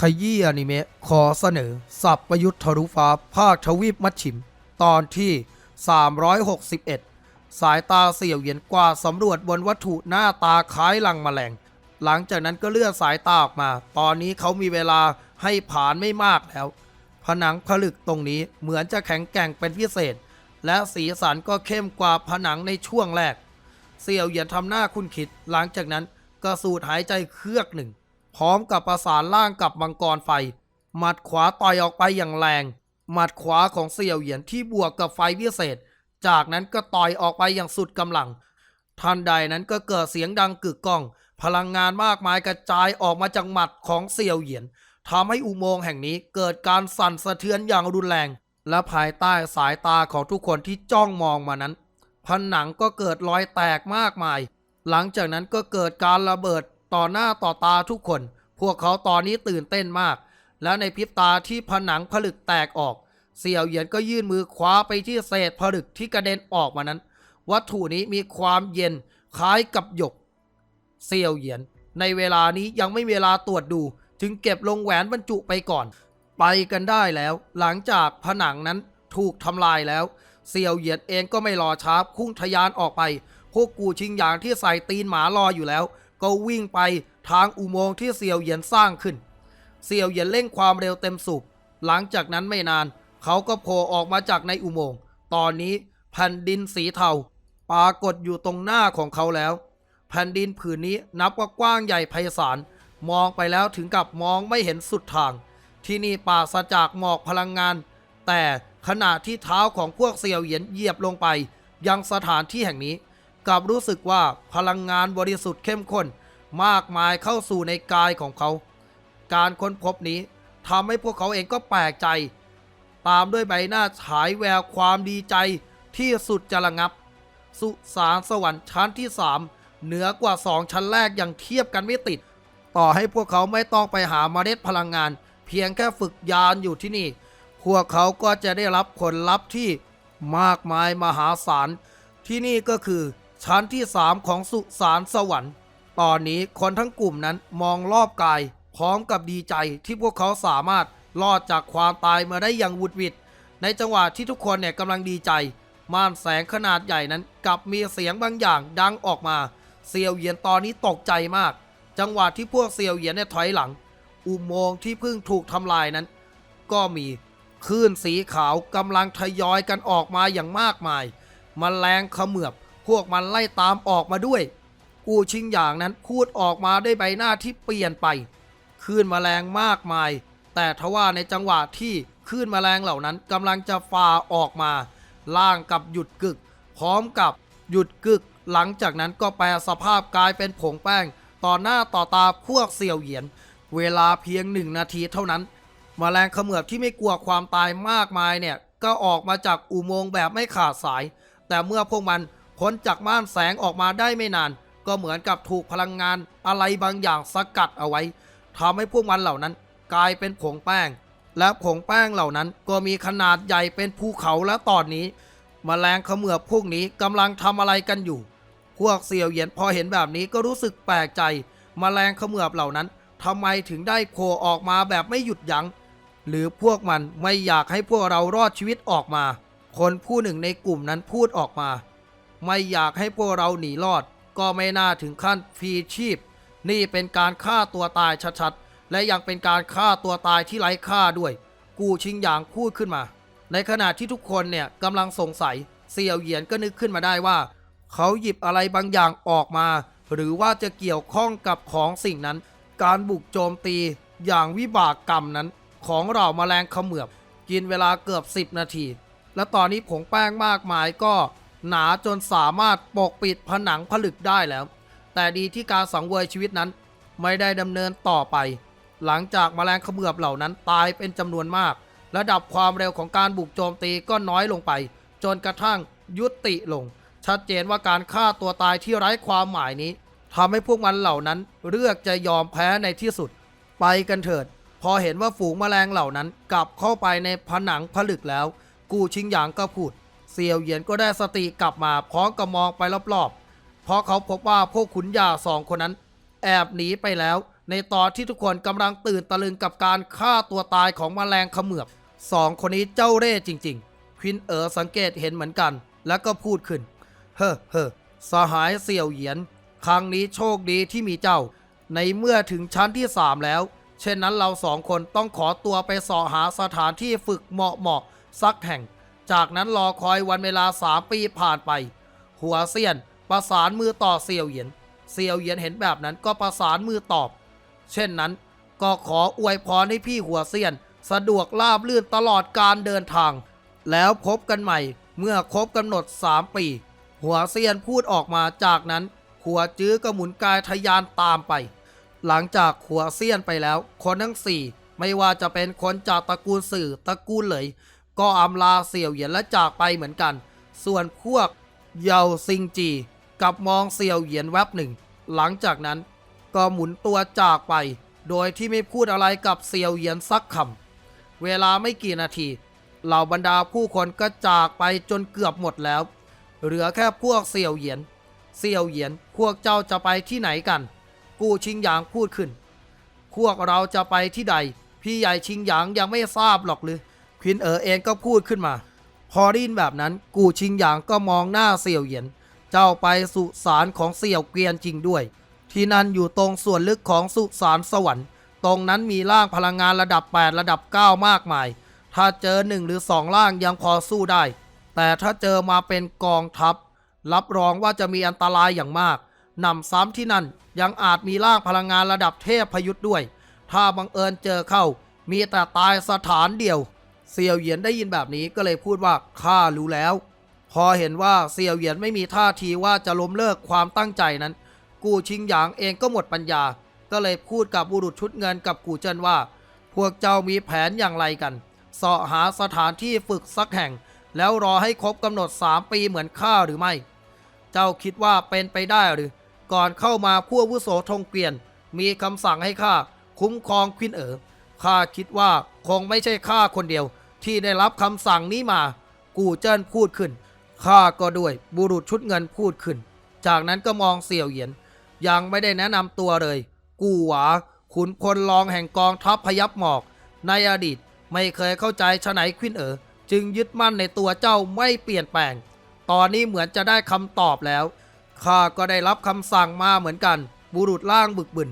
ขยี้อนิเมะขอเสนอ สับประยุทธ์ทะลุฟ้า ภาคทวีปมัดฉิม ตอนที่ 361 สายตาเสี่ยวเหยียนกว่าสำรวจบนวัตถุหน้าตาคล้ายลังแมลง หลังจากนั้นก็เลื่อนสายตาออกมา ตอนนี้เขามีเวลาให้ผ่านไม่มากแล้ว ผนังผลึกตรงนี้เหมือนจะแข็งแกร่งเป็นพิเศษ และสีสันก็เข้มกว่าผนังในช่วงแรก เสี่ยวเหยียนทำหน้าคุณคิด หลังจากนั้นก็สูดหายใจเครือกหนึ่ง พร้อมกับประสานล่างกับมังกรไฟ หมัดขวาต่อยออกไปอย่างแรง หมัดขวาของเสี่ยวเหยียนที่บวกกับไฟพิเศษ จากนั้นก็ต่อยออกไปอย่างสุดกำลัง ทันใดนั้นก็เกิดเสียงดังกึกก้อง พลังงานมากมายกระจายออกมาจากหมัดของเสี่ยวเหยียนทำให้อุโมงค์แห่งนี้เกิดการสั่นสะเทือนอย่างรุนแรง และภายใต้สายตาของทุกคนที่จ้องมองมานั้น ผนังก็เกิดรอยแตกมากมาย หลังจากนั้นก็เกิดการระเบิด ต่อหน้าต่อตาทุกคน พวกเขาตอนนี้ตื่นเต้นมาก และในพริบตาที่ผนังผลึกแตกออก เสี่ยวเหยียนก็ยื่นมือคว้าไปที่เศษผลึกที่กระเด็นออกมานั้น วัตถุนี้มีความเย็นคล้ายกับหยกเซียวเหยียน ในเวลานี้ยังไม่มีเวลาตรวจดู จึงเก็บลงแหวนบรรจุไปก่อน ไปกันได้แล้ว หลังจากผนังนั้นถูกทำลายแล้วเซียวเหยียนเองก็ไม่รอช้าพุ่งทะยานออกไป พวกกูชิงหยางที่ใส่ตีนหมารออยู่แล้ว ก็วิ่งไปทางอุโมงค์ที่เซียวเหยียนสร้างขึ้น เซียวเหยียนเร่งความเร็วเต็มสูบหลังจากนั้นไม่นาน เขาก็โผล่ออกมาจากในอุโมงค์ ตอนนี้แผ่นดินสีเทาปรากฏอยู่ตรงหน้าของเขาแล้ว แผ่นดินผืนนี้นับว่ากว้างใหญ่ไพศาล มองไปแล้วถึงกับมองไม่เห็นสุดทาง ที่นี่ปราศจากหมอกพลังงาน แต่ขณะที่เท้าของพวกเซียวเหยียนเหยียบลงไป ยังสถานที่แห่งนี้ กลับรู้สึกว่าพลังงานบริสุทธิ์เข้มข้นมากมายเข้าสู่ในกายของเขา การค้นพบนี้ทำให้พวกเขาเองก็แปลกใจ ตามด้วยใบหน้าฉายแววความดีใจที่สุดจะระงับ สุสานสวรรค์ชั้นที่3เหนือกว่า2ชั้นแรกอยังเทียบกันไม่ติด ต่อให้พวกเขาไม่ต้องไปหาเมล็ดพลังงาน เพียงแค่ฝึกยานอยู่ที่นี่ พวกเขาก็จะได้รับผลลัพธ์ที่มากมายมหาศาลที่นี่ก็คือ ชั้นที่3ของสุสานสวรรค์ ตอนนี้คนทั้งกลุ่มนั้นมองรอบกาย พร้อมกับดีใจที่พวกเขาสามารถรอดจากความตายมาได้อย่างวุดวิดในจังหวะที่ทุกคนเนี่ยกำลังดีใจ ม่านแสงขนาดใหญ่นั้นกลับมีเสียงบางอย่างดังออกมาเซียวเหยียนตอนนี้ตกใจมาก จังหวะที่พวกเซียวเหยียนเนี่ยถอยหลัง อุโมงค์ที่เพิ่งถูกทำลายนั้น ก็มีคลื่นสีขาวกำลังทยอยกันออกมาอย่างมากมายมแมลงขมือบ พวกมันไล่ตามออกมาด้วย กูชิงอย่างนั้นพูดออกมาด้วยใบหน้าที่เปลี่ยนไปคลื่นแมลงมากมาย แต่ทว่าในจังหวะที่คลื่นแมลงเหล่านั้นกำลังจะฝ่าออกมา ล่างกับหยุดกึก พร้อมกับหยุดกึก หลังจากนั้นก็แปลสภาพกลายเป็นผงแป้ง ต่อหน้าต่อตาพวกเสี่ยวเหยียน เวลาเพียงหนึ่งนาทีเท่านั้นมแมลงเขมือบที่ไม่กลัวความตายมากมายเนี่ยก็ออกมาจากอุโมงค์แบบไม่ขาดสาย แต่เมื่อพวกมัน พ้นจากม่านแสงออกมาได้ไม่นาน ก็เหมือนกับถูกพลังงานอะไรบางอย่างสกัดเอาไว้ทำให้พวกมันเหล่านั้น กลายเป็นผงแป้ง และผงแป้งเหล่านั้นก็มีขนาดใหญ่เป็นภูเขาและตอนนี้มแมลงเขมือบพวกนี้กำลังทำอะไรกันอยู่ พวกเสี่ยวเหยียนพอเห็นแบบนี้ก็รู้สึกแปลกใจมแมลงเขมือบเหล่านั้นทำไมถึงได้โผล่ออกมาแบบไม่หยุดยัง้ง หรือพวกมันไม่อยากให้พวกเรารอดชีวิตออกมา คนผู้หนึ่งในกลุ่มนั้นพูดออกมา ไม่อยากให้พวกเราหนีรอด ก็ไม่น่าถึงขั้นฟรีชีพ นี่เป็นการฆ่าตัวตายชัดๆ และยังเป็นการฆ่าตัวตายที่ไร้ค่าด้วย กูชิงหยางพูดขึ้นมา ในขณะที่ทุกคนเนี่ยกำลังสงสัยเสี่ยวเหยียนก็นึกขึ้นมาได้ว่า เขาหยิบอะไรบางอย่างออกมา หรือว่าจะเกี่ยวข้องกับของสิ่งนั้น การบุกโจมตีอย่างวิบากกรรมนั้น ของเราแมลงเขมือบ กินเวลาเกือบ 10 นาที และตอนนี้ผงแป้งมากมายก็ หนาจนสามารถปกปิดผนังผลึกได้แล้ว แต่ดีที่การสังเวยชีวิตนั้นไม่ได้ดำเนินต่อไป หลังจากแมลงเขมือบเหล่านั้นตายเป็นจำนวนมาก ระดับความเร็วของการบุกโจมตีก็น้อยลงไป จนกระทั่งยุติลง ชัดเจนว่าการฆ่าตัวตายที่ไร้ความหมายนี้ทำให้พวกมันเหล่านั้นเลือกจะยอมแพ้ในที่สุด ไปกันเถิด พอเห็นว่าฝูงแมลงเหล่านั้นกลับเข้าไปในผนังผลึกแล้ว กูชิงหยางก็พูด เซียวเหยียนก็ได้สติกลับมาพร้อมกับมองไปรอบๆ เพราะเขาพบว่าพวกขุนยาสองคนนั้น แอบหนีไปแล้ว ในตอนที่ทุกคนกำลังตื่นตะลึงกับการฆ่าตัวตายของแมลงเขมือบสองคนนี้เจ้าเร่ห์จริงๆควินเอ๋อสังเกตเห็นเหมือนกัน แล้วก็พูดขึ้น เฮ้อเฮ้อสหายเสี่ยวเหยียน ครั้งนี้โชคดีที่มีเจ้า ในเมื่อถึงชั้นที่สามแล้ว เช่นนั้นเราสองคนต้องขอตัวไปสอหาสถานที่ฝึกเหมาะเหมาะๆสักแห่ง จากนั้นรอคอยวันเวลาสามปีผ่านไป หัวเซียนประสานมือต่อเซียวเหยียน เซียวเหยียนเห็นแบบนั้นก็ประสานมือตอบ เช่นนั้น ก็ขออวยพรให้พี่หัวเซียน สะดวกราบลื่นตลอดการเดินทาง แล้วพบกันใหม่เมื่อครบกำหนด3ปี หัวเซียนพูดออกมาจากนั้น หัวจื้อก็หมุนกายทะยานตามไป หลังจากหัวเซียนไปแล้ว คนทั้งสี่ไม่ว่าจะเป็นคนจากตระกูลสื่อตระกูลเหลย ก็อำลาเสี่ยวเหยียนและจากไปเหมือนกัน ส่วนพวกเยาซิงจีกับมองเสี่ยวเหยียนแวบหนึ่ง หลังจากนั้นก็หมุนตัวจากไป โดยที่ไม่พูดอะไรกับเสี่ยวเหยียนสักคำเวลาไม่กี่นาทีเหล่าบรรดาผู้คนก็จากไปจนเกือบหมดแล้ว เหลือแค่พวกเสี่ยวเหยียน เสี่ยวเหยียนพวกเจ้าจะไปที่ไหนกัน กูชิงหยางพูดขึ้น พวกเราจะไปที่ใด พี่ใหญ่ชิงหยางยังไม่ทราบหรอกหรือ ควินเอ๋อเองก็พูดขึ้นมา พอได้ยินแบบนั้นกูชิงหยางก็มองหน้าเสี่ยวเหยียน เจ้าไปสุสานของเสี่ยวเกวียนจริงด้วย ที่นั่นอยู่ตรงส่วนลึกของสุสานสวรรค์ ตรงนั้นมีร่างพลังงานระดับ 8 ระดับ 9 มากมาย ถ้าเจอหนึ่งหรือสองร่างยังพอสู้ได้ แต่ถ้าเจอมาเป็นกองทัพ รับรองว่าจะมีอันตรายอย่างมากนำซ้ำที่นั่นยังอาจมีร่างพลังงานระดับเทพพยุทธ์ด้วย ถ้าบังเอิญเจอเข้า มีแต่ตายสถานเดียว เซียวเหยียนได้ยินแบบนี้ก็เลยพูดว่าข้ารู้แล้ว พอเห็นว่าเซียวเหยียนไม่มีท่าทีว่าจะล้มเลิกความตั้งใจนั้น กูชิงหยางเองก็หมดปัญญา ก็เลยพูดกับบุรุษชุดเงินกับกูเจินว่า พวกเจ้ามีแผนอย่างไรกันเสาะหาสถานที่ฝึกสักแห่ง แล้วรอให้ครบกำหนด 3 ปีเหมือนข้าหรือไม่ เจ้าคิดว่าเป็นไปได้หรือ ก่อนเข้ามาผู้วุโสทงเกวียน มีคำสั่งให้ข้าคุ้มครองควินเอ๋อข้าคิดว่าคงไม่ใช่ข้าคนเดียว ที่ได้รับคำสั่งนี้มา กูเจิ้นพูดขึ้น ข้าก็ด้วยบุรุษชุดเงินพูดขึ้น จากนั้นก็มองเสี่ยวเหยียน ยังไม่ได้แนะนำตัวเลย กูหวา ขุนพลรองแห่งกองทัพพยับหมอก ในอดีตไม่เคยเข้าใจชะไหนควินเอ๋อจึงยึดมั่นในตัวเจ้าไม่เปลี่ยนแปลง ตอนนี้เหมือนจะได้คำตอบแล้ว ข้าก็ได้รับคำสั่งมาเหมือนกัน บุรุษล่างบึกบึน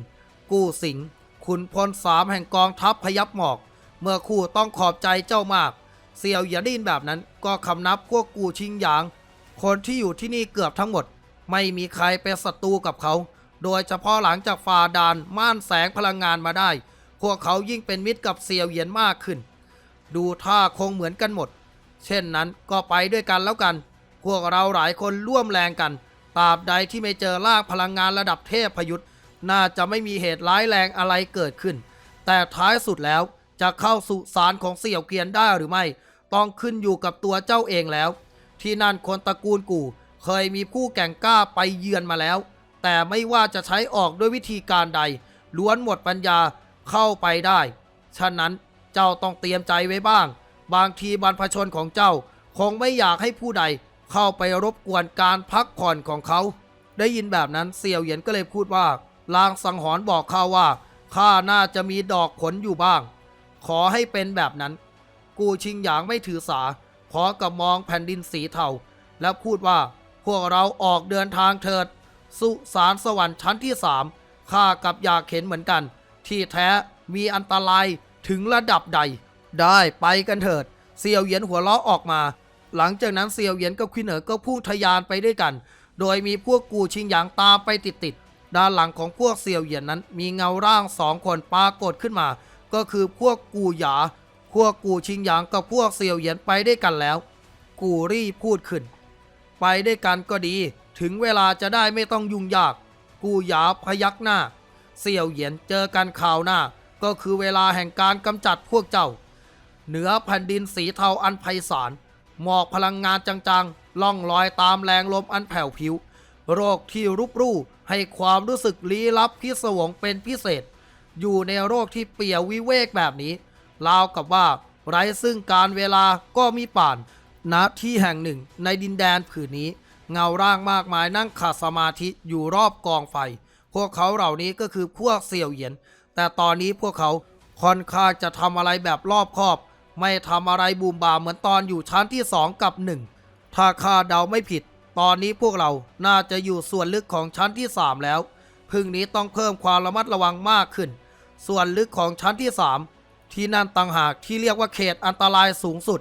กู้สิง ขุนพลสามแห่งกองทัพพยับหมอก เมื่อคู่ต้องขอบใจเจ้ามาก เสี่ยวหยียนไดยินแบบนั้นก็คำนับพวกกูชิงหยาง คนที่อยู่ที่นี่เกือบทั้งหมด ไม่มีใครเป็นศัตรูกับเขา โดยเฉพาะหลังจากฝ่าดานม่านแสงพลังงานมาได้ พวกเขายิ่งเป็นมิตรกับเสี่ยวเหยียนมากขึ้น ดูท่าคงเหมือนกันหมด เช่นนั้นก็ไปด้วยกันแล้วกัน พวกเราหลายคนร่วมแรงกันตราบใดที่ไม่เจอร่างพลังงานระดับเทพพยุทธ์น่าจะไม่มีเหตุร้ายแรงอะไรเกิดขึ้น แต่ท้ายสุดแล้ว จะเข้าสู่สารของเสี่ยวเกียนได้หรือไม่ ต้องขึ้นอยู่กับตัวเจ้าเองแล้ว ที่นั่นคนตระกูลกูเคยมีผู้แก่งกล้าไปเยือนมาแล้ว แต่ไม่ว่าจะใช้ออกด้วยวิธีการใด ล้วนหมดปัญญาเข้าไปได้ ฉะนั้นเจ้าต้องเตรียมใจไว้บ้าง บางทีบรรพชนของเจ้า คงไม่อยากให้ผู้ใดเข้าไปรบกวนการพักผ่อนของเขา ได้ยินแบบนั้นเสี่ยวเหยียนก็เลยพูดว่าลางสังหรณ์บอกข้าว่าข้าน่าจะมีดอกผลอยู่บ้าง ขอให้เป็นแบบนั้น กูชิงหยางไม่ถือสาพร้อกับมองแผ่นดินสีเทา แล้วพูดว่าพวกเราออกเดินทางเถิด สุสานสวรรค์ชั้นที่สามข้ากับอยากเห็นเหมือนกัน ที่แท้มีอันตรายถึงระดับใด ได้ไปกันเถิด เซียวเหยียนหัวเราะออกมา หลังจากนั้นเซียวเหยียนกับควินเหอก็พุ่งทะยานไปด้วยกัน โดยมีพวกกูชิงหยางตามไปติดๆด้านหลังของพวกเซียวเหยียนนั้นมีเงาร่างสองคนปรากฏขึ้นมา ก็คือพวกกูหยา พวกกูชิงหยางกับพวกเซี่ยวเหยียนไปได้วยกันแล้ว กูรี่พูดขึ้น ไปได้วยกันก็ดี ถึงเวลาจะได้ไม่ต้องยุ่งยาก กูหยาพยักหน้า เสี่ยวเหยียนเจอกันข่าวหน้า ก็คือเวลาแห่งการกำจัดพวกเจ้า เหนือแผ่นดินสีเทาอันไพศาล หมอกพลังงานจังๆ ล่องลอยตามแรงลมอันแผ่วผิว โรคที่รุบรู่ให้ความรู้สึกลี้ลับพิศวงเป็นพิเศษ อยู่ในโรคที่เปี่ยววิเวกแบบนี้ราวกับว่าไร้ซึ่งการเวลาก็มีป่านณที่แห่งหนึ่งในดินแดนผืนนี้ เงาร่างมากมายนั่งขัดสมาธิอยู่รอบกองไฟ พวกเขาเหล่านี้ก็คือพวกเสี่ยวเหยียน แต่ตอนนี้พวกเขาค่อนข้างจะทำอะไรแบบรอบคอบ ไม่ทำอะไรบูมบามเหมือนตอนอยู่ชั้นที่2กับ1ถ้าข้าเดาไม่ผิด ตอนนี้พวกเราน่าจะอยู่ส่วนลึกของชั้นที่3แล้ว พึ่งนี้ต้องเพิ่มความระมัดระวังมากขึ้น ส่วนลึกของชั้นที่ 3 ที่นั่นต่างหากที่เรียกว่าเขตอันตรายสูงสุด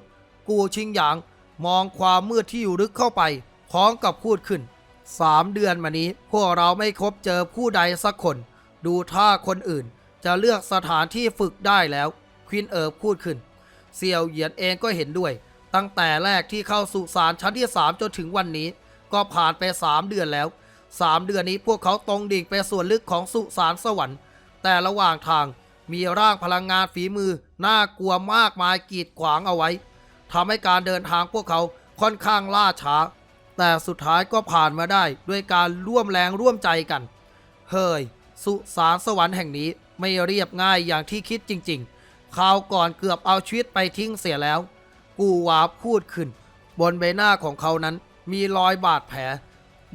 กูชิงหยาง มองความมืดที่อยู่ลึกเข้าไปพร้อมกับพูดขึ้นสามเดือนมานี้พวกเราไม่คบเจอผู้ใดสักคน ดูท่าคนอื่น จะเลือกสถานที่ฝึกได้แล้ว ควินเอิร์พูดขึ้นเสี่ยวเหยียนเองก็เห็นด้วย ตั้งแต่แรกที่เข้าสู่สารชั้นที่ 3 จนถึงวันนี้ ก็ผ่านไป 3 เดือนแล้ว 3 เดือนนี้พวกเขาตรงดิ่งไปส่วนลึกของสุสานสวรรค์ แต่ระหว่างทางมีร่างพลังงานฝีมือน่ากลัวมากมายกีดขวางเอาไว้ทำให้การเดินทางพวกเขาค่อนข้างล่าช้า แต่สุดท้ายก็ผ่านมาได้ด้วยการร่วมแรงร่วมใจกัน เฮ้ย สุสานสวรรค์แห่งนี้ไม่เรียบง่ายอย่างที่คิดจริงๆคราวก่อนเกือบเอาชีวิตไปทิ้งเสียแล้ว กูวาพูดขึ้น บนใบหน้าของเขานั้นมีรอยบาดแผล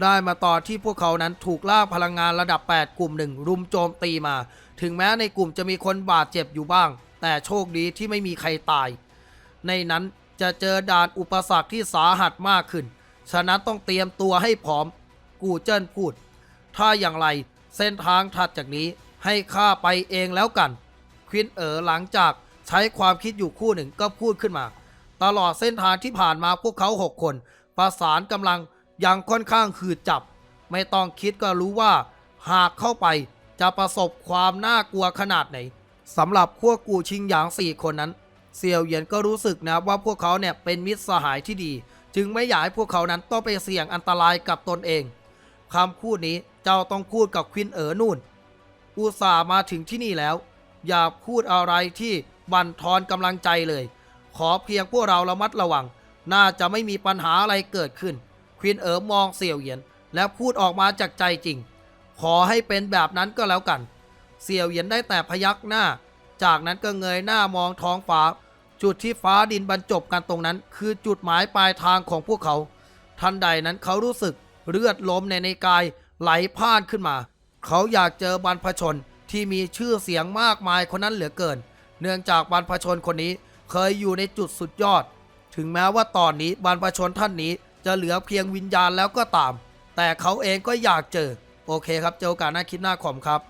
ได้มาตอนที่พวกเขานั้นถูกล่างพลังงานระดับ 8 กลุ่มหนึ่งรุมโจมตีมา ถึงแม้ในกลุ่มจะมีคนบาดเจ็บอยู่บ้าง แต่โชคดีที่ไม่มีใครตาย ในนั้นจะเจอด่านอุปสรรคที่สาหัสมากขึ้น ฉะนั้นต้องเตรียมตัวให้พร้อม กูเจิ้นพูด ถ้าอย่างไรเส้นทางถัดจากนี้ให้ข้าไปเองแล้วกัน ควินเอ๋อหลังจากใช้ความคิดอยู่คู่หนึ่งก็พูดขึ้นมา ตลอดเส้นทางที่ผ่านมาพวกเขาหกคน ประสานกำลัง ยังค่อนข้างขืดจับ ไม่ต้องคิดก็รู้ว่า หากเข้าไปจะประสบความน่ากลัวขนาดไหนสำหรับพวกกูชิงหยางสี่คนนั้นเซียวเหยียนก็รู้สึกนะว่าพวกเขาเนี่ยเป็นมิตรสหายที่ดี จึงไม่อยากให้พวกเขานั้นต้องไปเสี่ยงอันตรายกับตนเองคำพูดนี้เจ้าต้องพูดกับควินเอ๋อนู่น อุตส่าห์มาถึงที่นี่แล้ว อย่าพูดอะไรที่บั่นทอนกำลังใจเลย ขอเพียงพวกเราระมัดระวัง น่าจะไม่มีปัญหาอะไรเกิดขึ้น ควินเอ๋อมองเสี่ยวเหยียน และพูดออกมาจากใจจริง ขอให้เป็นแบบนั้นก็แล้วกัน เสี่ยวเหยียนได้แต่พยักหน้า จากนั้นก็เงยหน้ามองท้องฟ้า จุดที่ฟ้าดินบรรจบกันตรงนั้น คือจุดหมายปลายทางของพวกเขา ทันใดนั้นเขารู้สึกเลือดล้มในในกายไหลพ่านขึ้นมา เขาอยากเจอบรรพชนที่มีชื่อเสียงมากมายคนนั้นเหลือเกิน เนื่องจากบรรพชนคนนี้เคยอยู่ในจุดสุดยอด ถึงแม้ว่าตอนนี้บรรพชนท่านนี้ จะเหลือเพียงวิญญาณแล้วก็ตาม แต่เขาเองก็อยากเจอ โอเคครับ เจอกันหน้าคลิปหน้าขอมครับ